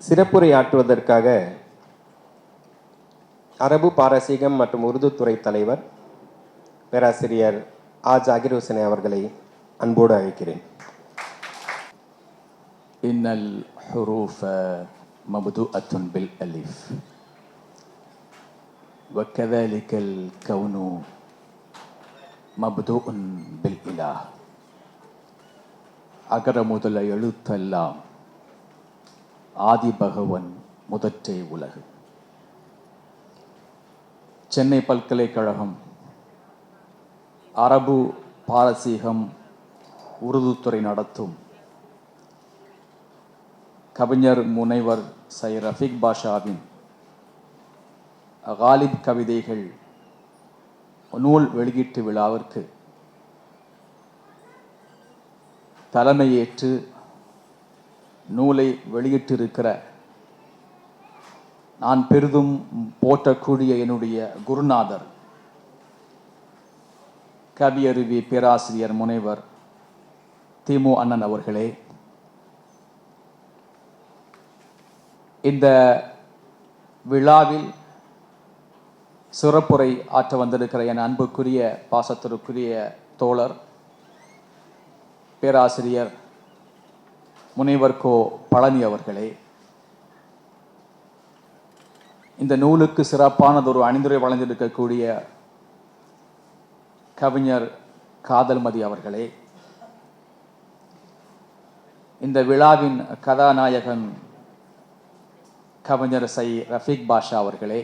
சிறப்புரையாற்றுவதற்காக அரபு பாரசீகம் மற்றும் உருது துறை தலைவர் பேராசிரியர் ஆ ஜாகிர் ஹுசேன் அவர்களை அன்போடு அழைக்கிறேன் إن الحروف مبدوءة بالألف وكذلك الكون مبدوء بالإله அகர முதல எழுத்தெல்லாம் ஆதி பகவன் முதற்றே உலகு. சென்னை பல்கலைக்கழகம் அரபு பாரசீகம் உருதுத்துறை நடத்தும் கவிஞர் முனைவர் சை ரஃபிக் பாஷாவின் காலிப் கவிதைகள் நூல் வெளியீட்டு விழாவிற்கு தலைமையேற்று நூலை வெளியிட்டிருக்கிற நான் பெரிதும் போற்றக்கூடிய என்னுடைய குருநாதர் கவியருவி பேராசிரியர் முனைவர் திமு அண்ணன் அவர்களே இந்த விழாவில் சிறப்புரை ஆற்ற வந்திருக்கிற என் அன்புக்குரிய பாசத்திற்குரிய தோழர் பேராசிரியர் முனைவர் கோ பழனி அவர்களே இந்த நூலுக்கு சிறப்பானதொரு அணிந்துரை வழங்கியிருக்கக்கூடிய கவிஞர் காதல்மதி அவர்களே இந்த விழாவின் கதாநாயகன் கவிஞர் சை ரஃபீக் பாஷா அவர்களே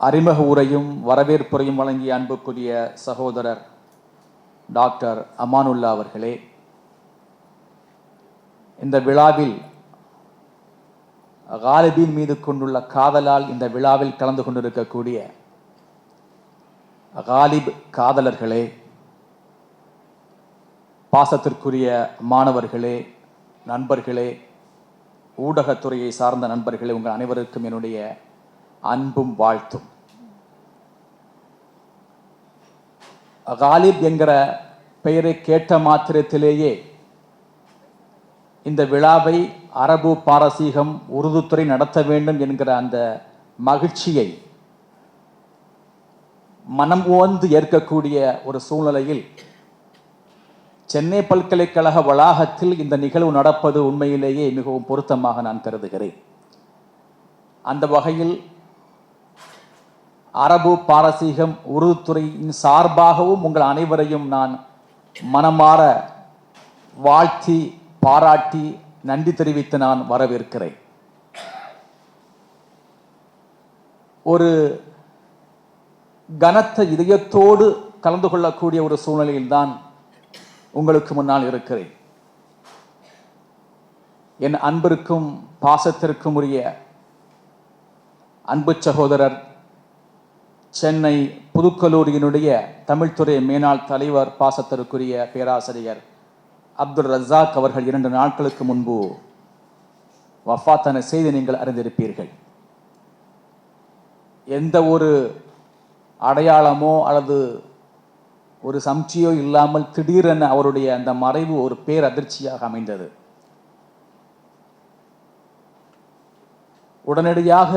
அறிமுக உரையும் வரவேற்புரையும் வழங்கிய அன்புக்குரிய சகோதரர் டாக்டர் அமானுல்லா அவர்களே இந்த விழாவில் காலிபின் மீது கொண்டுள்ள காதலால் இந்த விழாவில் கலந்து கொண்டிருக்கக்கூடிய காலிப் காதலர்களே பாசத்திற்குரிய மாணவர்களே நண்பர்களே ஊடகத்துறையை சார்ந்த நண்பர்களே உங்கள் அனைவருக்கும் என்னுடைய அன்பும் வாழ்த்தும். காலிப் என்கிற பெயரை கேட்ட மாத்திரத்திலேயே இந்த விழாவை அரபு பாரசீகம் உருதுத்துறை நடத்த வேண்டும் என்கிற அந்த மகிழ்ச்சியை மனம் ஓந்து ஏற்கக்கூடிய ஒரு சூழ்நிலையில் சென்னை பல்கலைக்கழக வளாகத்தில் இந்த நிகழ்வு நடப்பது உண்மையிலேயே மிகவும் பொருத்தமாக நான் கருதுகிறேன். அந்த வகையில் அரபு பாரசீகம் உருது துறையின் சார்பாகவும் உங்கள் அனைவரையும் நான் மனமாற வாழ்த்தி பாராட்டி நன்றி தெரிவித்து நான் வரவேற்கிறேன். ஒரு கனத்த இதயத்தோடு கலந்து கொள்ளக்கூடிய ஒரு சூழ்நிலையில்தான் உங்களுக்கு முன்னால் இருக்கிறேன். என் அன்பிற்கும் பாசத்திற்கும் உரிய அன்பு சகோதரர் சென்னை புதுக்கல்லூரியினுடைய தமிழ்துறை மேனாள் தலைவர் பாசத்திற்குரிய பேராசிரியர் அப்துல் ரசாக் அவர்கள் இரண்டு நாட்களுக்கு முன்பு வஃபாத்தான செய்தி நீங்கள் அறிந்திருப்பீர்கள். எந்த ஒரு அடையாளமோ அல்லது ஒரு சம்ச்சியோ இல்லாமல் திடீரென அவருடைய அந்த மறைவு ஒரு பேரதிர்ச்சியாக அமைந்தது. உடனடியாக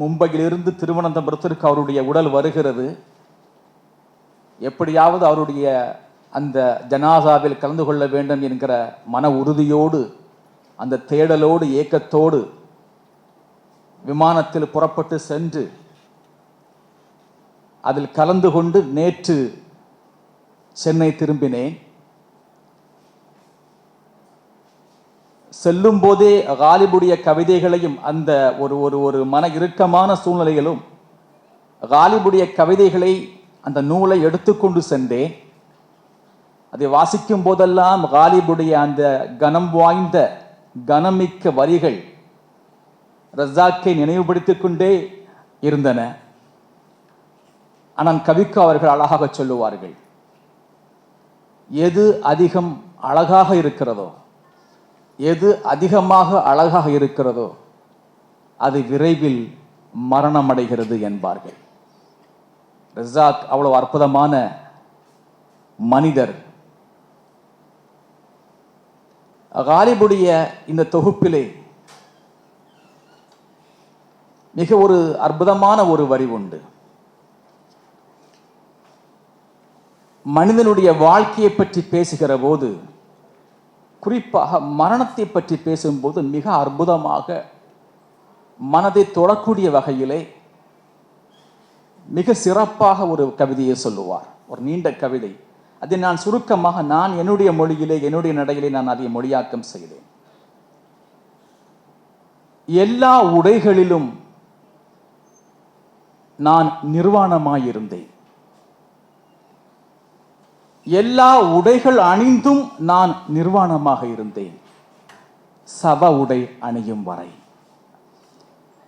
மும்பையிலிருந்து திருவனந்தபுரத்திற்கு அவருடைய உடல் வருகிறது. எப்படியாவது அவருடைய அந்த ஜனாசாவில் கலந்து கொள்ள வேண்டும் என்கிற மன உறுதியோடு அந்த தேடலோடு ஏக்கத்தோடு விமானத்தில் புறப்பட்டு சென்று அதில் கலந்து கொண்டு நேற்று சென்னை திரும்பினேன். செல்லும் போதே காலிபுடைய கவிதைகளையும் அந்த ஒரு ஒரு ஒரு மன இறுக்கமான சூழ்நிலையிலும் காலிபுடைய கவிதைகளை அந்த நூலை எடுத்துக்கொண்டு சென்றேன் அதை வாசிக்கும் போதெல்லாம் காலிபுடைய அந்த கனம் வாய்ந்த கனமிக்க வரிகள் ரஜாக்கை நினைவுபடுத்திக் கொண்டே இருந்தன. ஆனால் கவிக்கு அவர்கள் அழகாக சொல்லுவார்கள் எது அதிகம் அழகாக இருக்கிறதோ எது அதிகமாக அழகாக இருக்கிறதோ அது விரைவில் மரணமடைகிறது என்பார்கள். ரஸாக் அவ்வளவு அற்புதமான மனிதர். காலிபுடைய இந்த தொகுப்பிலே மிக ஒரு அற்புதமான ஒரு வரி உண்டு. மனிதனுடைய வாழ்க்கையை பற்றி பேசுகிற போது குறிப்பாக மரணத்தை பற்றி பேசும்போது மிக அற்புதமாக மனதை தொடக்கூடிய வகையிலே மிக சிறப்பாக ஒரு கவிதையை சொல்லுவார். ஒரு நீண்ட கவிதை. அதை நான் சுருக்கமாக நான் என்னுடைய மொழியிலே என்னுடைய நடையிலே நான் அதை மொழியாக்கம் செய்தேன். எல்லா உடைகளிலும் நான் நிர்வாணமாயிருந்தேன். எல்லா உடைகள் அணிந்தும் நான் நிர்வாணமாக இருந்தேன். சவ உடை அணியும் வரை.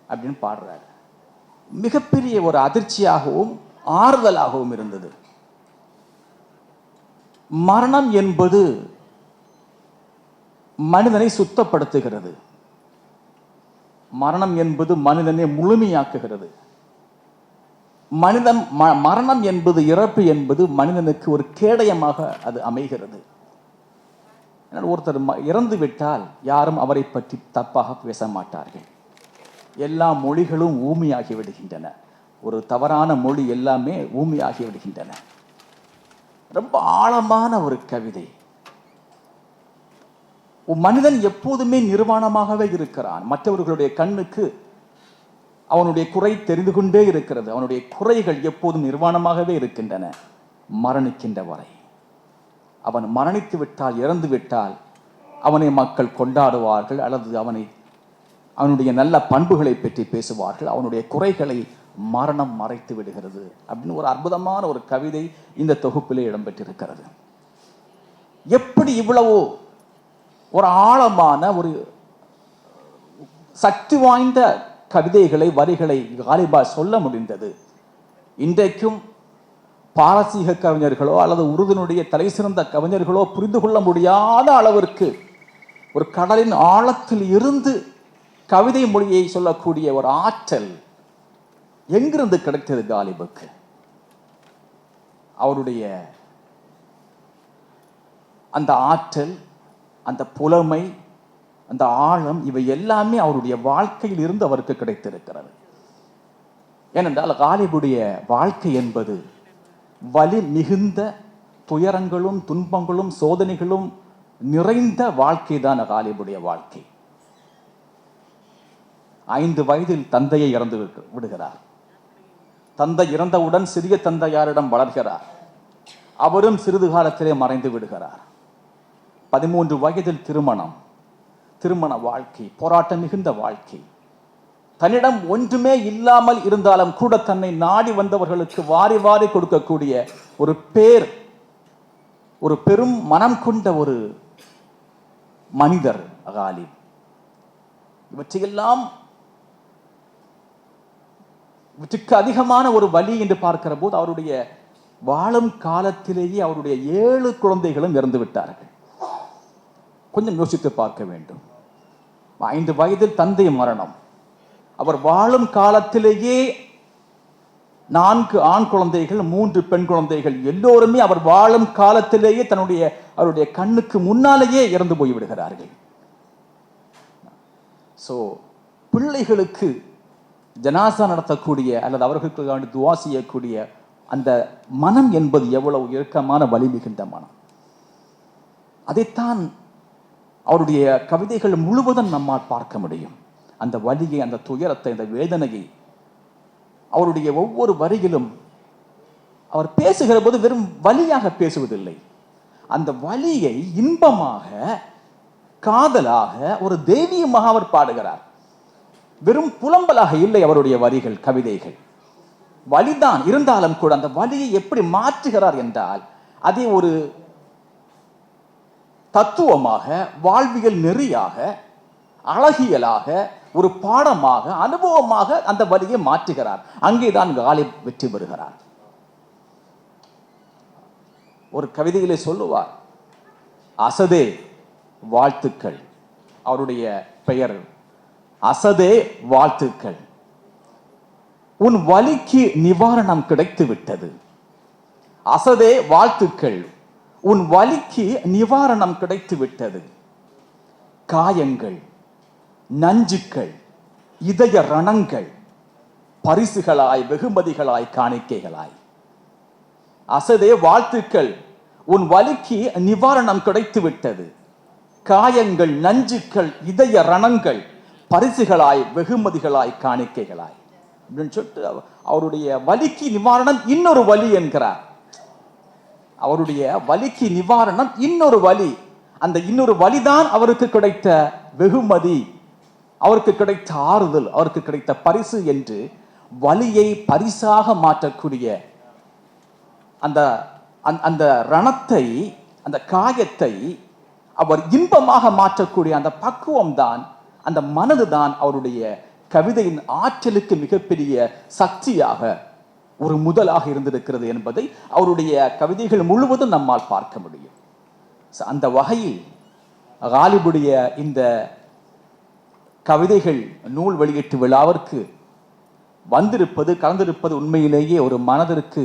அப்படின்னு பாடுறாரு. மிகப்பெரிய ஒரு அதிர்ச்சியாகவும் ஆறுதலாகவும் இருந்தது. மரணம் என்பது மனிதனை சுத்தப்படுத்துகிறது. மரணம் என்பது மனிதனை முழுமையாக்குகிறது. மனிதன் ம- மரணம் என்பது இறப்பு என்பது மனிதனுக்கு ஒரு கேடயமாக அது அமைகிறது. ஒருத்தர் ம- இறந்து விட்டால் யாரும் அவரை பற்றி தப்பாக பேச மாட்டார்கள். எல்லா மொழிகளும் ஊமையாகி விடுகின்றன. ஒரு தவறான மொழி எல்லாமே ஊமையாகி விடுகின்றன. ரொம்ப ஆழமான ஒரு கவிதை. மனிதன் எப்போதுமே நிர்வாணமாகவே இருக்கிறான். மற்றவர்களுடைய கண்ணுக்கு அவனுடைய குறை தெரிந்து கொண்டே இருக்கிறது. அவனுடைய குறைகள் எப்போதும் நிர்வாணமாகவே இருக்கின்றன. மரணிக்கின்ற வரை. அவன் மரணித்து விட்டால் இறந்து விட்டால் அவனை மக்கள் கொண்டாடுவார்கள் அல்லது அவனை அவனுடைய நல்ல பண்புகளை பற்றி பேசுவார்கள். அவனுடைய குறைகளை மரணம் மறைத்து விடுகிறது அப்படின்னு ஒரு அற்புதமான ஒரு கவிதை இந்த தொகுப்பிலே இடம்பெற்றிருக்கிறது. எப்படி இவ்வளவு ஒரு ஆழமான ஒரு சக்தி வாய்ந்த கவிதைகளை வரிகளை காலிபா சொல்ல முடிந்தது. இன்றைக்கும் பாரசீக கவிஞர்களோ அல்லது உருதனுடைய தலை சிறந்த கவிஞர்களோ புரிந்து கொள்ள முடியாத அளவிற்கு ஒரு கடலின் ஆழத்தில் இருந்து கவிதை மொழியை சொல்லக்கூடிய ஒரு ஆற்றல் எங்கிருந்து கிடைத்தது காலிபுக்கு? அவருடைய அந்த ஆற்றல் அந்த புலமை அந்த ஆழம் இவை எல்லாமே அவருடைய வாழ்க்கையில் இருந்து அவருக்கு கிடைத்திருக்கிறது. ஏனென்றால் காலிபுடைய வாழ்க்கை என்பது வலி மிகுந்த துயரங்களும் துன்பங்களும் சோதனைகளும் நிறைந்த வாழ்க்கை தான் காலிபுடைய வாழ்க்கை. ஐந்து வயதில் தந்தையை இறந்து விடுகிறார். தந்தை இறந்தவுடன் சிறிய தந்தையாரிடம் வளர்கிறார். அவரும் சிறிது காலத்திலே மறைந்து விடுகிறார். பதிமூன்று வயதில் திருமணம். திருமண வாழ்க்கை போராட்டம் மிகுந்த வாழ்க்கை. தன்னிடம் ஒன்றுமே இல்லாமல் இருந்தாலும் கூட தன்னை நாடி வந்தவர்களுக்கு வாரி வாரி கொடுக்கக்கூடிய ஒரு பேர் ஒரு பெரும் மனம் கொண்ட ஒரு மனிதர் அகாலிப் இவற்றையெல்லாம் இவற்றுக்கு அதிகமான ஒரு வழி என்று பார்க்கிற போது அவருடைய வாழும் காலத்திலேயே அவருடைய ஏழு குழந்தைகளும் இறந்து விட்டார்கள் கொஞ்சம் யோசித்து பார்க்க வேண்டும். ஐந்து வயதில் தந்தை மரணம். அவர் வாழும் காலத்திலேயே நான்கு ஆண் குழந்தைகள் மூன்று பெண் குழந்தைகள். எல்லோருமே அவர் வாழும் காலத்திலேயே தன்னுடைய அவருடைய கண்ணுக்கு முன்னாலேயே இறந்து போய் விடுகிறார்கள். சோ பிள்ளைகளுக்கு ஜனாசா நடத்தக்கூடிய அல்லது அவர்களுக்கு துவா செய்யக்கூடிய அந்த மனம் என்பது எவ்வளவு இறுக்கமான வலி மிகுந்த மனம். அதைத்தான் அவருடைய கவிதைகள் முழுவதும் நம்மால் பார்க்க முடியும். அந்த வலியை அந்த துயரத்தை அந்த வேதனையை அவருடைய ஒவ்வொரு வரியிலும் அவர் பேசுகிற போது வெறும் வலியாக பேசுவதில்லை. அந்த வலியை இன்பமாக காதலாக ஒரு தெய்வீகமாக அவர் பாடுகிறார். வெறும் புலம்பலாக இல்லை அவருடைய வரிகள் கவிதைகள். வலிதான் இருந்தாலும் கூட அந்த வலியை எப்படி மாற்றுகிறார் என்றால் அதை ஒரு தத்துவமாக வாழ்வியல் நெறியாக அழகியலாக ஒரு பாடமாக அனுபவமாக அந்த வரியை மாற்றுகிறார். அங்கேதான் காலிப் வெற்றி பெறுகிறார். ஒரு கவிதையிலே சொல்லுவார் அசதே வாழ்த்துக்கள். அவருடைய பெயர் அசதே வாழ்த்துக்கள். உன் வலிக்கு நிவாரணம் கிடைத்து விட்டது அசதே வாழ்த்துக்கள். உன் வலிக்கு நிவாரணம் கிடைத்து விட்டது காயங்கள் நஞ்சுக்கள் இதய ரணங்கள் பரிசுகளாய் வெகுமதிகளாய் காணிக்கைகளாய். அசதே வாழ்த்துக்கள். உன் வலிக்கு நிவாரணம் கிடைத்து விட்டது காயங்கள் நஞ்சுக்கள் இதய ரணங்கள் பரிசுகளாய் வெகுமதிகளாய் காணிக்கைகளாய். அப்படின்னு சொல்லிட்டு அவருடைய வலிக்கு நிவாரணம் இன்னொரு வலி என்கிறார். அவருடைய வலிக்கு நிவாரணம் இன்னொரு வலி. அந்த இன்னொரு வலிதான் அவருக்கு கிடைத்த வெகுமதி. அவருக்கு கிடைத்த ஆறுதல் அவருக்கு கிடைத்த பரிசு என்று வலியை பரிசாக மாற்றக்கூடிய அந்த அந்த- அந்த ரணத்தை அந்த காயத்தை அவர் இன்பமாக மாற்றக்கூடிய அந்த பக்குவம் தான் அந்த மனது தான் அவருடைய கவிதையின் ஆற்றலுக்கு மிகப்பெரிய சக்தியாக ஒரு முதலாக இருந்திருக்கிறது என்பதை அவருடைய கவிதைகள் முழுவதும் நம்மால் பார்க்க முடியும். அந்த வகையில் காலிபுடைய இந்த கவிதைகள் நூல் வெளியீட்டு விழாவிற்கு வந்திருப்பது கலந்திருப்பது உண்மையிலேயே ஒரு மனதிற்கு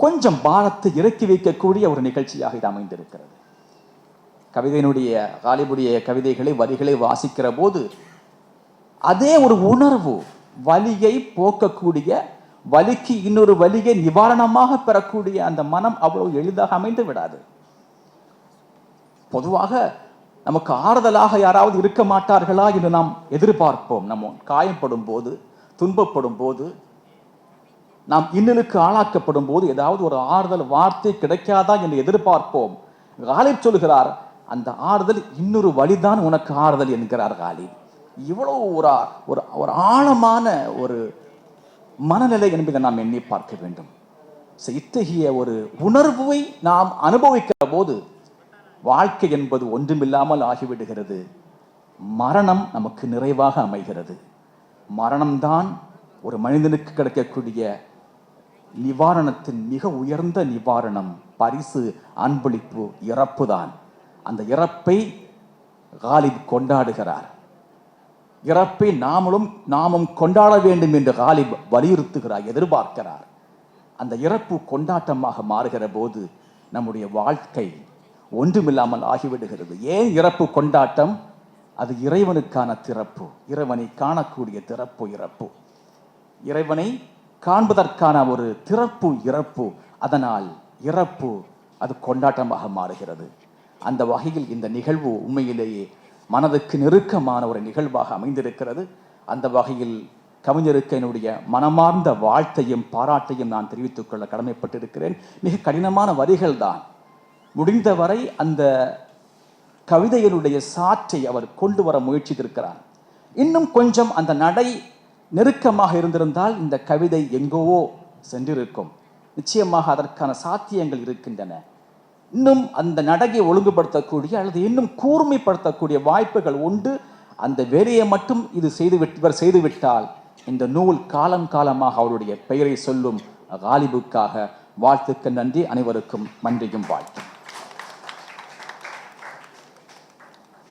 கொஞ்சம் பாரத்தை இறக்கி வைக்கக்கூடிய ஒரு நிகழ்ச்சியாக இது அமைந்திருக்கிறது. கவிதையினுடைய காலிபுடைய கவிதைகளை வரிகளை வாசிக்கிற போது அதே ஒரு உணர்வு வலியை போக்கக்கூடிய வலிக்கு இன்னொரு வலியை நிவாரணமாக பெறக்கூடிய அந்த மனம் அவ்வளவு எளிதாக அமைந்து விடாது. பொதுவாக நமக்கு ஆறுதலாக யாராவது இருக்க மாட்டார்களா என்று நாம் எதிர்பார்ப்போம். நம்ம காயப்படும் போது துன்பப்படும் போது நாம் இன்னலுக்கு ஆளாக்கப்படும் போது ஏதாவது ஒரு ஆறுதல் வார்த்தை கிடைக்காதா என்று எதிர்பார்ப்போம். காலிப் சொல்கிறார் அந்த ஆறுதல் இன்னொரு வழிதான் உனக்கு ஆறுதல் என்கிறார் காலிப் இவ்வளவு ஒரு ஆ- ஒரு ஒரு ஆழமான ஒரு மனநிலை என்பதை நாம் எண்ணி பார்க்க வேண்டும். இத்தகைய ஒரு உணர்வை நாம் அனுபவிக்கிற போது வாழ்க்கை என்பது ஒன்றுமில்லாமல் ஆகிவிடுகிறது. மரணம் நமக்கு நிறைவாக அமைகிறது. மரணம்தான் ஒரு மனிதனுக்கு கிடைக்கக்கூடிய நிவாரணத்தின் மிக உயர்ந்த நிவாரணம். பரிசு அன்பளிப்பு இறப்பு தான் அந்த இறப்பை காலிப் கொண்டாடுகிறார். இறப்பை நாமளும் நாமும் கொண்டாட வேண்டும் என்று காலிப் வலியுறுத்துகிறார் எதிர்பார்க்கிறார். அந்த இறப்பு கொண்டாட்டமாக மாறுகிற போது நம்முடைய வாழ்க்கை ஒன்றுமில்லாமல் ஆகிவிடுகிறது. ஏன் இறப்பு கொண்டாட்டம்? அது இறைவனுக்கான திறப்பு இறைவனை காணக்கூடிய திறப்பு இறப்பு. இறைவனை காண்பதற்கான ஒரு திறப்பு இறப்பு. அதனால் இறப்பு அது கொண்டாட்டமாக மாறுகிறது. அந்த வகையில் இந்த நிகழ்வு உண்மையிலேயே மனதுக்கு நெருக்கமான ஒரு நிகழ்வாக அமைந்திருக்கிறது. அந்த வகையில் கவிஞருக்கு என்னுடைய மனமார்ந்த வாழ்த்தையும் பாராட்டையும் நான் தெரிவித்துக் கொள்ள கடமைப்பட்டிருக்கிறேன். மிக கடினமான வரிகள் தான் முடிந்தவரை அந்த கவிதையினுடைய சாற்றை அவர் கொண்டு வர முயற்சித்திருக்கிறார். இன்னும் கொஞ்சம் அந்த நடை நெருக்கமாக இருந்திருந்தால் இந்த கவிதை எங்கோவோ சென்றிருக்கும். நிச்சயமாக அதற்கான சாத்தியங்கள் இருக்கின்றன. இன்னும் அந்த நடையை ஒழுங்குபடுத்தக்கூடிய அல்லது இன்னும் கூர்மைப்படுத்தக்கூடிய வாய்ப்புகள் உண்டு. அந்த வேலையை மட்டும் இது செய்துவிட்டு இவர் செய்துவிட்டால் இந்த நூல் காலம் காலமாக அவருடைய பெயரை சொல்லும் காலிபுக்காக வாழ்த்துக்கு நன்றி. அனைவருக்கும் நன்றியும் வாழ்த்து